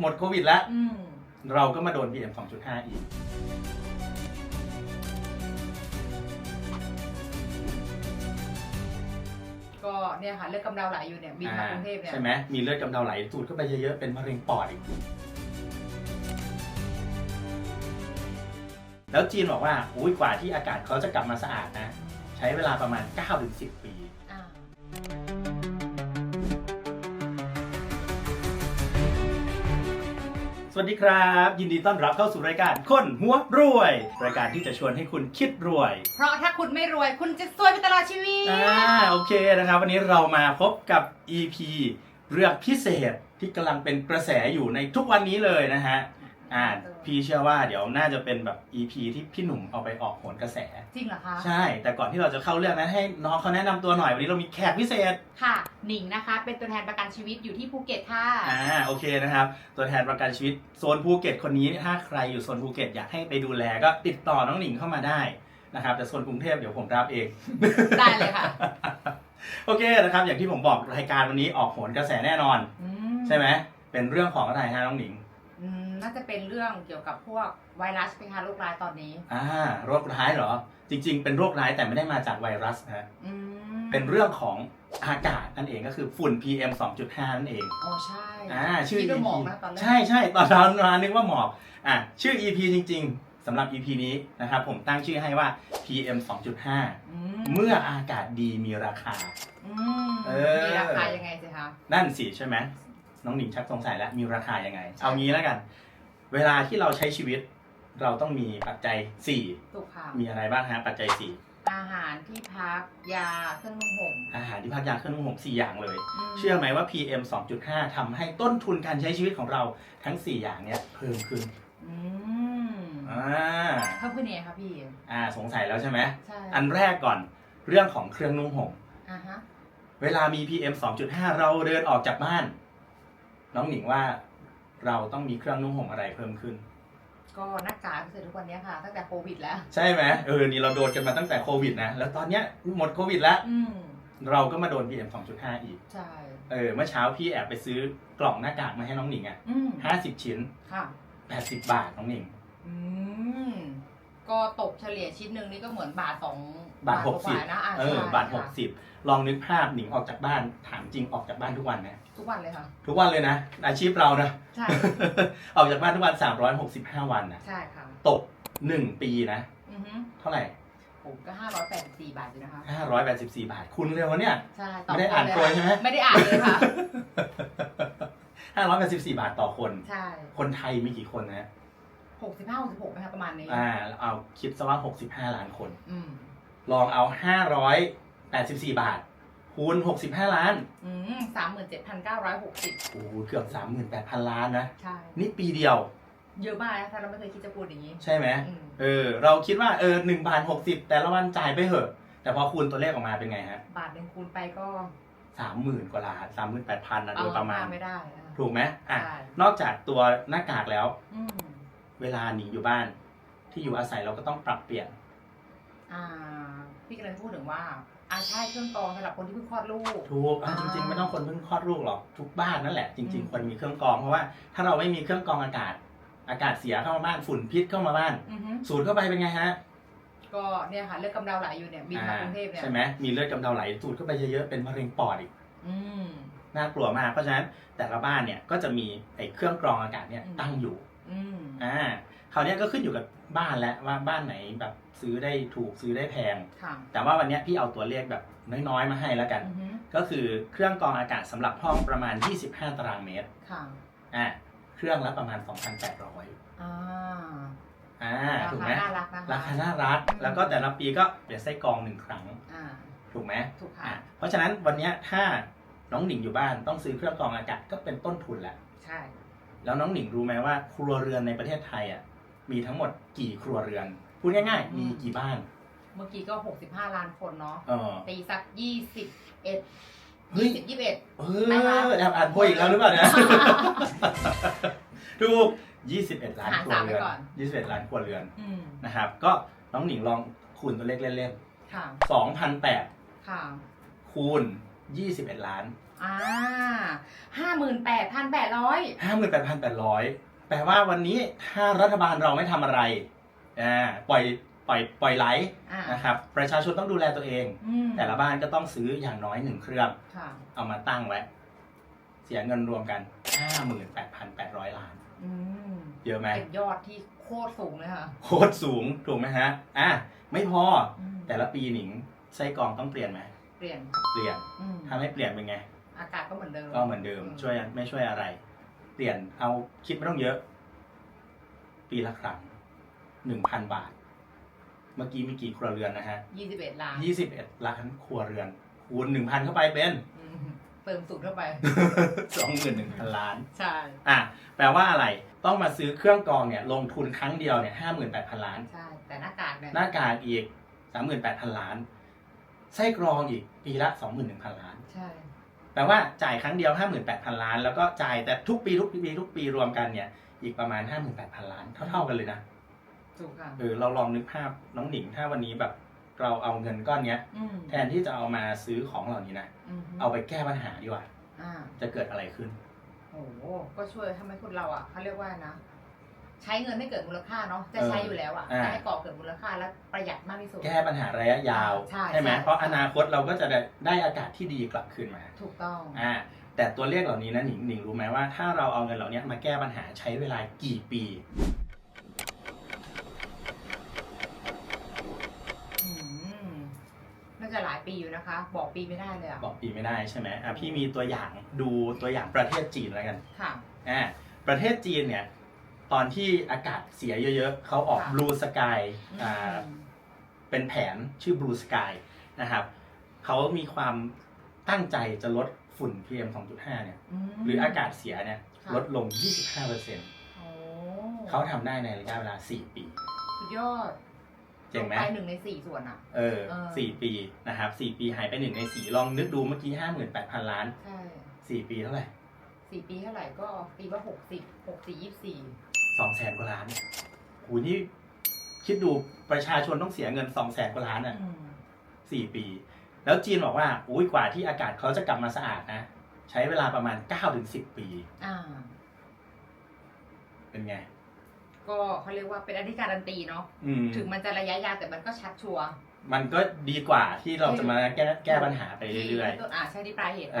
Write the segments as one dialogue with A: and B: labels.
A: หมดโควิดแล้ว
B: อืม
A: เราก็มาโดน PM 2.5 อีก
B: ก็เนี่ยค่ะเลือดกำเดาไหลอยู่เนี่ยบินมากรุงเทพเนี่ย
A: ใช่ไหมมีเลือดกำเดาไหลสูดเข้าไปเยอะๆ เป็นมะเร็งปอดอีก แล้วจีนบอกว่า อุ้ยกว่าที่อากาศเขาจะกลับมาสะอาดนะ ใช้เวลาประมาณ 9-10 ปี วัสดีครับ ยินดีต้อนรับเข้าสู่รายการคนหัวรวย รายการที่จะชวนให้คุณคิดรวย
B: เพราะถ้าคุณไม่รวยคุณจะซวยไปตลอดชีวิต
A: อ่าโอเคนะครับ วันนี้เรามาพบกับ EP เรื่องพิเศษที่กำลังเป็นกระแสอยู่ในทุกวันนี้เลยนะฮะอ่า พี่เชื่อว่าเดี๋ยวน่าจะเป็นแบบ EP ที่พี่หนุ่มเอาไปออกโหนกระแส
B: จริงเหรอคะ
A: ใช่ แต่ก่อนที่เราจะเข้าเรื่องนั้นให้น้องเขาแนะนำตัวหน่อยวันนี้เรามีแขกพิเศษ
B: ค่ะ หนิงนะคะ เป็นตัวแทนประกันชีวิตอยู่ที่ภูเก็ตค่ะ
A: อ่าโอเคนะครับ ตัวแทนประกันชีวิตโซนภูเก็ตคนนี้ถ้าใครอยู่โซนภูเก็ตอยากให้ไปดูแลก็ติดต่อน้องหนิงเข้ามาได้นะครับแต่โซนกรุงเทพเดี๋ยวผมรับเอง
B: ได้เลยค่ะ
A: โอเคนะครับ อย่างที่ผมบอกรายการวันนี้ออกโหนกระแสแน่นอน
B: อื
A: ใช่ไหมเป็นเรื่องของอะไรฮะน้องหนิง
B: อืม น่าจะเป็นเรื่องเกี่ยวกับพวกไวรัสเป็นคะโรคร้ายตอนนี้
A: อ่าโรคร้ายเหรอ จริง ๆ เป็นโรคร้ายแต่ไม่ได้มาจากไวรัสนะฮะ
B: อืม
A: เป็นเรื่องของอากาศนั่นเองก็คือฝุ่น PM 2.5 นั่นเอง
B: อ๋อใช่
A: อ่าชื่อ
B: คิดว่า
A: EP
B: หมอกนะตอนแรก
A: ใช่ใช่ตอนเรามานึกว่าหมอกอะชื่อ EP จริง ๆสำหรับ EP นี้นะครับผมตั้งชื่อให้ว่า PM 2.5
B: อืม
A: เมื่ออากาศดีมีราคา
B: อืม
A: เออ
B: มีราคายังไงสิคะ
A: นั่นสิใช่ไหมน้องหนิงชักสงสัยแล้วมีราคายังไง
B: ใช่
A: เอางี้แล้วกัน เวลาที่เราใช้ชีวิต เราต้องมีปัจจัย
B: ถูกค่ะ
A: 4 มีอะไรบ้างฮะปัจจัย
B: อาหารที่พักยาเครื่องนุ่งห่ม
A: 4 อาหารที่พักยาเครื่องนุ่งห่ม4อย่างเลย
B: ม
A: เชื่อไหมว่า PM 2.5ทำให้ต้นทุนการใช้ชีวิตของเราทั้ง 4 อย่างเนี้ยเพิ่มขึ้น
B: อืม
A: อ่า
B: เพิ่มขึ้นยังไงคะพี่
A: อ่าสงสัยแล้วใช่ไหม
B: ใช่
A: อันแรกก่อนเรื่องของเครื่องนุ่งห่ม
B: อ่าฮะ
A: เวลามี PM 2.5 เราเดินออกจากบ้าน น้องหนิงว่า เราต้องมีเครื่องนุ่งห่มอะไรเพิ่มขึ้น
B: ก็หน้ากากเสร็จทุกวันนี้ค่ะ ตั้งแต่โควิดแล้ว
A: ใช่ไหมเออนี่เราโดนกันมาตั้งแต่โควิดนะแล้วตอนเนี้ยหมดโควิดแล้ว
B: อืม
A: เราก็มาโดน PM 2.5 อีก
B: ใช่
A: เออเมื่อเช้าพี่แอบไปซื้อกล่องหน้ากากมาให้น้องหนิงอะ
B: อืม
A: 50ชิ้น
B: ค่ะ
A: 80บาทน้องหนิง
B: อืม ก็ตกเฉลี่ยชิ้นหนึ่งนี่ก็เหมือนบาทสอง
A: บาท
B: กว่าๆนะอะ
A: 60เออ
B: ใช่
A: บาท
B: ค่ะ
A: 60ลองนึกภาพหนิงออกจากบ้านถามจริงออกจากบ้านทุกวันนะ
B: ทุกวันเลยค่ะ
A: ทุกวันเลยนะ อาชีพเรานะ
B: ใช่
A: ออกจากบ้านทุกวัน365วันนะ
B: ใช่ค่ะ
A: ตก1ปีนะ
B: อือฮึ
A: เท่าไหร่
B: ผมก็ห้าร้อยแปดสิบสี่บาทอยู่นะคะ
A: 584บาทคุณเร็วเนี่ย
B: ใช่
A: ไม่ได้อ่านตัวใช่ไหม
B: ไม่ได้อ่านเลยค่ะ
A: 584บาทต่อคน
B: ใช่
A: คนไทยมีกี่คนนะ
B: หกสิบห้าหกสิบหกนะคะประมาณนี้
A: อ่าเอาคิดซะว่า65ล้านคน
B: อืม
A: ลองเอา584บาทคูณ65ล้าน
B: อืมสามหมื่นเจ็ดพันเก้าร้อยหกสิบ
A: โอ้โหเกือบ38,000ล้านนะ
B: ใช่
A: นี่ปีเดียว
B: เยอะมากนะถ้าเราไม่เคยคิดจะพูดอย่างนี้
A: ใช่ไหม
B: อืม
A: เออ เราคิดว่าเออ1บาท60แต่ละวันจ่ายไปเหอะ แต่พอคูณตัวเลขออกมาเป็นไงฮะ
B: บาทหนึ่งคูณไปก็
A: 30,000กว่าล้าน38,000นะโดยประมาณ
B: ไม่ได้อะ
A: ถูกไหมอะ
B: ใช่
A: นอกจากตัวหน้ากากแล้ว
B: อืม
A: เวลาหนีอยู่บ้าน ที่อยู่อาศัยเราก็ต้องปรับเปลี่ยน
B: อ่า พี่กำลังพูดถึงว่า อาใช่เครื่องกรองสำหรับคนที่เพิ่งคลอดลูก
A: ถูกอะจ
B: อ่า
A: ริงๆ ไม่ต้องคนเพิ่งคลอดลูกหรอกทุกบ้านนั่นแหละจริง
B: อืม
A: ๆควรมีเครื่องกรองเพราะว่าถ้าเราไม่มีเครื่องกรองอากาศ อากาศเสียเข้ามาบ้านฝุ่นพิษเข้ามาบ้าน
B: อือฮึ
A: สูดเข้าไปเป็นไงฮะ
B: ก็เนี่ยค่ะเลือดกำเดาไหลอยู่เนี่ยบินมากรุงเทพเนี่ย
A: ใช่ไหมมีเลือดกำเดาไหลสูดเข้าไปเยอะๆเป็นมะเร็งปอดอีก
B: อืม
A: น่ากลัวมากเพราะฉะนั้นแต่ละบ้านเนี่ยก็จะมีไอ้เครื่องกรองอากาศเนี่ย
B: อืม
A: ตั้งอยู่
B: อืม
A: อ่าคราวเนี้ยก็ขึ้นอยู่กับบ้านแล้วว่าบ้านไหนแบบซื้อได้ถูกซื้อได้แพง
B: ค่ะ
A: แต่ว่าวันเนี้ยพี่เอาตัวเลขแบบน้อยๆมาให้แล้วกัน
B: อือฮึ
A: ก็คือเครื่องกรองอากาศสำหรับห้องประมาณ 25 ตารางเมตร
B: ค่ะ
A: อ่าเครื่องละประมาณ 2,800
B: อ่า
A: อ่า
B: รา
A: ถูก
B: คา
A: ไหม
B: น่ารักนะคะ
A: ราคาน่ารัก
B: อืม
A: แล้วก็แต่ละปีก็เปลี่ยนไส้กรองหนึ่งครั้ง
B: อ่า
A: ถูกไหม
B: ถูก
A: อ่า
B: ค่ะ
A: เพราะฉะนั้นวันเนี้ยถ้าน้องหนิงอยู่บ้านต้องซื้อเครื่องกรองอากาศก็เป็นต้นทุนแหละ
B: ใช่
A: แล้วน้องหนิงรู้ไหมว่าครัวเรือนในประเทศไทยอะมีทั้งหมดกี่ครัวเรือน พูดง่ายๆ มีกี่บ้าน
B: เมื่อกี้ก็ 65 ล้านคนเนาะ
A: เออ
B: ตีสัก 21
A: เฮ้ย
B: 20 21
A: เออแอบอ่านโพยอีกแล้วหรือเปล่าเนี่ยถูก21 ล้าน
B: หาร
A: ครัว
B: สามไป
A: เรือน
B: ก่อน
A: 21 ล้านครัวเรือน
B: อืม
A: นะครับ ก็น้องหนิงลองคูณตัวเลขเล่น
B: ค่ะ
A: ๆ2,008
B: ค่ะ
A: คูณ 21 ล้าน
B: อ่าห้าหมื่นแปดพันแปดร้อย
A: ห้าหมื่นแปดพันแปดร้อยแปลว่าวันนี้ถ้ารัฐบาลเราไม่ทำอะไรอ่าปล่อยปล่อยปล่อยไหล
B: อ่า
A: นะครับประชาชนต้องดูแลตัวเอง
B: อืม
A: แต่ละบ้านก็ต้องซื้ออย่างน้อยหนึ่งเครื่อง
B: ค่ะ
A: เอามาตั้งไว้ เสียเงินรวมกันห้าหมื่นแปดพันแปดร้อยล้าน
B: อืม
A: เยอะไหม
B: เป็นยอดที่โคตรสูงเลยค่ะ
A: โคตรสูงถูกไหมฮะ อะ ไม่พอ
B: อืม
A: แต่ละปีหนิงไส้กรองต้องเปลี่ยนไหม
B: เปลี่ยน
A: เปลี่ยน
B: อืม
A: ถ้าไม่เปลี่ยนเป็นไง
B: อากาศก็เหมือนเดิม
A: ก็เหมือนเดิม ช่วยไม่ช่วยอะไร เปลี่ยนเอาคิดไม่ต้องเยอะ ปีละครั้งหนึ่งพันบาท เมื่อกี้มีกี่ครัวเรือนนะฮะ
B: ยี่สิบเอ็ดล้าน
A: ยี่สิบเอ็ดล้านครัวเรือนคูณหนึ่งพันเข้าไปเป็น
B: อืมเติมสูตรเข้าไป
A: สองหมื่นหนึ่งพันล้าน
B: ใช่
A: อะ แปลว่าอะไร ต้องมาซื้อเครื่องกรองเนี่ย ลงทุนครั้งเดียวเนี่ยห้าหมื่นแปดพันล้าน
B: ใช่ แต่หน้ากากเนี่ย
A: หน้ากากอีกสามหมื่นแปดพันล้าน ไส้กรองอีกปีละสองหมื่นหนึ่งพันล้าน
B: ใช่
A: แปลว่าจ่ายครั้งเดียวห้าหมื่นแปดพันล้าน แล้วก็จ่ายแต่ทุกปีทุกปีทุกปีรวมกันเนี่ยอีกประมาณห้าหมื่นแปดพันล้านเท่าๆกันเลยนะ
B: ถูกค่ะ
A: เออเราลองนึกภาพน้องหนิงถ้าวันนี้แบบเราเอาเงินก้อนเนี้ย
B: อืม
A: แทนที่จะเอามาซื้อของเหล่านี้นะ
B: อืม
A: เอาไปแก้ปัญหาดีกว่า
B: อ่า
A: จะเกิดอะไรขึ้น
B: โอ้โหก็ช่วยทำให้คนเราอะเขาเรียกว่านะ ใช้เงินให้เกิดมูลค่าเนาะจะใช้อยู่แล้วอะ
A: อ่า
B: จะให้ก่อเกิดมูลค่าและประหยัดมากที่สุด
A: แก้ปัญหาระยะยาว
B: ใช่
A: ไหม
B: ใช่
A: เพราะอนาคตเราก็จะได้ได้อากาศที่ดีกลับคืนมา
B: ถูกต้อง
A: อ่าแต่ตัวเลขเหล่านี้นะหนิงหนิงรู้ไหมว่าถ้าเราเอาเงินเหล่านี้มาแก้ปัญหาใช้เวลากี่ปี
B: อืมน่าจะหลายปีอยู่นะคะ บอกปีไม่ได้เลยอะ
A: บอกปีไม่ได้ใช่ไหมอะพี่มีตัวอย่างดูตัวอย่างประเทศจีนแล้วกัน
B: ค่ะ
A: อ่าประเทศจีนเนี่ย ตอนที่อากาศเสียเยอะๆ เขาออก
B: ค่ะ
A: Blue Sky อ่า
B: อืม
A: เป็นแผนชื่อ Blue Sky นะครับเขามีความตั้งใจจะลดฝุ่น PM 2.5เนี่ย
B: ม
A: หรืออากาศเสียเนี่ย
B: ค่ะ
A: ลดลง 25%
B: โอ้
A: เขาทำได้ในระยะเวลา 4 ปี
B: สุดยอด
A: เจ๋งไหม
B: ลไปหนึ่งในสี่ส่วนอะ
A: เออ
B: เออ
A: สี่ปีนะครับสี่ปีหายไปหนึ่งในสี่ลองนึกดูเมื่อกี้ห้าหมื่นแปดพันล้าน
B: ใช่
A: สี่ปีเท่าไหร่
B: สี่ปีเท่าไหร่ก็ตีว่าหกสิบหกสี่ยี่สิบสี่
A: สองแสนกว่าล้านโหนี่คิดดูประชาชนต้องเสียเงินสองแสนกว่าล้านอะ
B: อืม
A: สี่ปี แล้วจีนบอกว่าอุ้ยกว่าที่อากาศเขาจะกลับมาสะอาดนะ ใช้เวลาประมาณเก้าถึงสิบปี
B: อ่า
A: เป็นไง
B: ก็เขาเรียกว่าเป็นอธิการันตีเนาะ
A: อืม
B: ถึงมันจะระยะยาวแต่มันก็ชัดชัวร์
A: มันก็ดีกว่าที่เราจะมาแก้แก้ปัญหาไปเรื่อย
B: ที่ต้นอ่าใช่ที่ปลายเหตุ
A: ๆเอ
B: ไป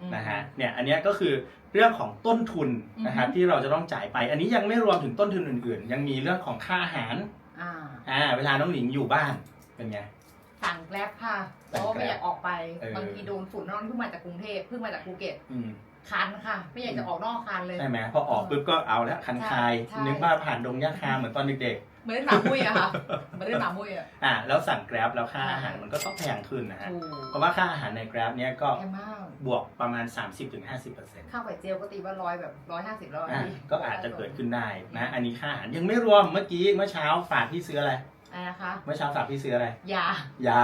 A: อ
B: ม
A: นะฮะเนี่ย อันเนี้ยก็คือ เรื่องของต้นทุนนะครับ
B: อือฮึ
A: ที่เราจะต้องจ่ายไป อันนี้ยังไม่รวมถึงต้นทุนอื่นๆ ยังมีเรื่องของค่าอาหาร
B: อ่า
A: อ่าเวลาน้องหนิงอยู่บ้านเป็นไง
B: สั่งแกร็บค่ะเพ
A: สั่ง
B: ราะว่าไม่
A: Grab
B: อยากออกไป
A: เออ
B: บางทีโดนฝุ่นน้องเพิ่งมาจากกรุงเทพเพิ่งมาจากภูเก็ต
A: อืม
B: คันค่ะ ไม่อยากจะออกนอกคันเลย
A: ใช่ไหมพอออกปุ๊บก็เอาแล้วคันคาย
B: ใช่
A: นึกว่าผ่านดงหญ้าคาเหมือนตอนเด็ก
B: เหมือนหมามุ้ยอะค่ะเหมือนหมามุ้ยอะ
A: ๆอ่าแล้วสั่งแกร็บแล้วค่า
B: ใช่
A: อาหารมันก็ต้องแพงขึ้นนะฮะ
B: ถูก
A: เพราะว่าค่าอาหารในแกร็บเนี้ยก็
B: แพงมาก
A: บวกประมาณ 30-50%
B: ข้าวไข่เจียวก็ตีว่าร้อยแบบร้อยห้าสิบร้อย
A: อะก็อาจจะเกิดขึ้นได้นะอันนี้ค่าอาหารยังไม่รวมเมื่อกี้เมื่อเช้าฝากพี่ซื้ออะไร
B: อะไรนะคะ
A: เมื่อเช้าฝากพี่ซื้ออะไร
B: ยา
A: ยา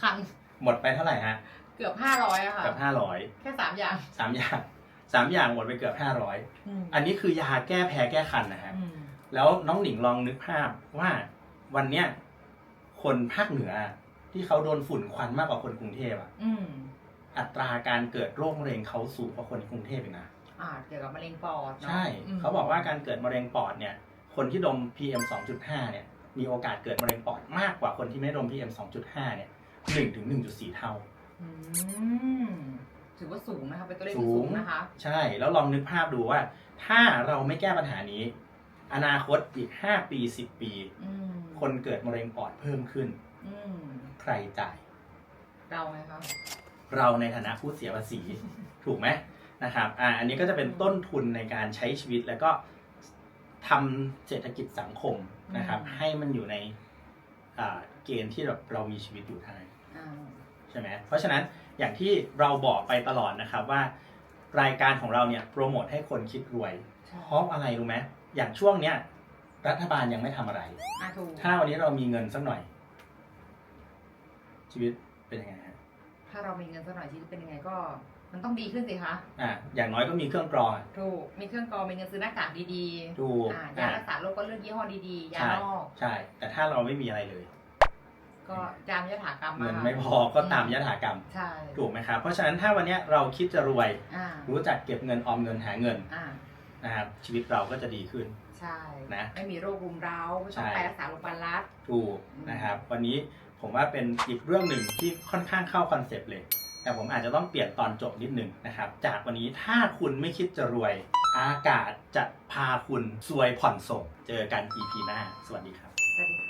B: คัน
A: หมดไปเท่าไหร่ฮะ
B: เกือบห้าร้อยอะค่ะ
A: เกือบห้าร้อย
B: แค่สามอย่าง
A: สามอย่างสามอย่างหมดไปเกือบห้าร้อยอันนี้คือยาแก้แพ้แก้คันนะฮะ
B: อืม
A: แล้วน้องหนิงลองนึกภาพว่าวันเนี้ยคนภาคเหนือ ที่เขาโดนฝุ่นควันมากกว่าคนกรุงเทพอะ
B: อืม
A: อัตราการเกิดโรคมะเร็งเขาสูงกว่าคนกรุงเทพอีกนะ
B: อ่าเกี่ยวกับมะเร็งปอดเนอะ
A: ใช่
B: ม
A: เขาบอกว่าการเกิดมะเร็งปอดเนี่ย คนที่ดม PM 2.5 เนี่ย มีโอกาสเกิดมะเร็งปอดมากกว่าคนที่ไม่ดม PM 2.5 เนี่ย1ถึง1.4เท่า
B: อืมถือว่าสูงนะคะเป็นตัวเลข
A: สู
B: ที่สู
A: ง
B: งนะคะ
A: ใช่ แล้วลองนึกภาพดูว่า ถ้าเราไม่แก้ปัญหานี้ อนาคตอีก 5 ปี 10 ปี
B: อืม
A: คนเกิดมะเร็งปอดเพิ่มขึ้น
B: อืม
A: ใครจ่าย
B: เราไงคะ
A: เราในฐานะผู้เสียภาษี ถูกไหมนะครับอ่าอันนี้ก็จะเป็นต้นทุนในการใช้ชีวิตแล้วก็ทำเศรษฐกิจสังคมนะครับ ให้มันอยู่ในอ่าเกณฑ์ที่แบบเรามีชีวิตอยู่ได้
B: อ่า
A: ใช่ไหมเพราะฉะนั้นอย่างที่เราบอกไปตลอดนะครับว่า รายการของเราเนี่ยโปรโมทให้คนคิดรวย
B: ใช่
A: เพราะอะไรรู้ไหม อย่างช่วงเนี้ยรัฐบาลยังไม่ทำอะไร
B: อะถูก
A: ถ้าวันนี้เรามีเงินสักหน่อย ชีวิตเป็นยังไงฮะ
B: ถ้าเรามีเงินสักหน่อยชีวิตเป็นยังไงก็ มันต้องดีขึ้นสิคะ
A: อะอย่างน้อยก็มีเครื่องกรองอะ
B: ถูกมีเครื่องกรองมีเงินซื้อหน้ากากดี
A: ถูก
B: ๆอ่ายา
A: อะ
B: รักษาโรคก็เลือกยี่ห้อดีๆยา
A: ใช่
B: นอก
A: ใช่ แต่ถ้าเราไม่มีอะไรเลย
B: ก็ตามยถากรรม
A: เงิน
B: อะ
A: ไม่พอก็ตามยถากรรม
B: ใช่
A: ถูกไหมครับเพราะฉะนั้นถ้าวันเนี้ยเราคิดจะรวย
B: อ่า
A: รู้จักเก็บเงินออมเงินหาเงิน
B: อ่า
A: นะครับชีวิตเราก็จะดีขึ้น
B: ใช่
A: นะ
B: ไม่มีโรครุมเร้าไม่ต้อง
A: ใช่
B: ไปรักษาโรงพยาบาลรัฐ
A: ถูก
B: อืม
A: นะครับ วันนี้ผมว่าเป็นอีกเรื่องหนึ่งที่ค่อนข้างเข้าคอนเซปต์เลย แต่ผมอาจจะต้องเปลี่ยนตอนจบนิดหนึ่งนะครับ จากวันนี้ถ้าคุณไม่คิดจะรวย อากาศจะพาคุณซวยผ่อนส่ง เจอกัน EP หน้า สวัสดีครับ
B: สวัสดีค่ะ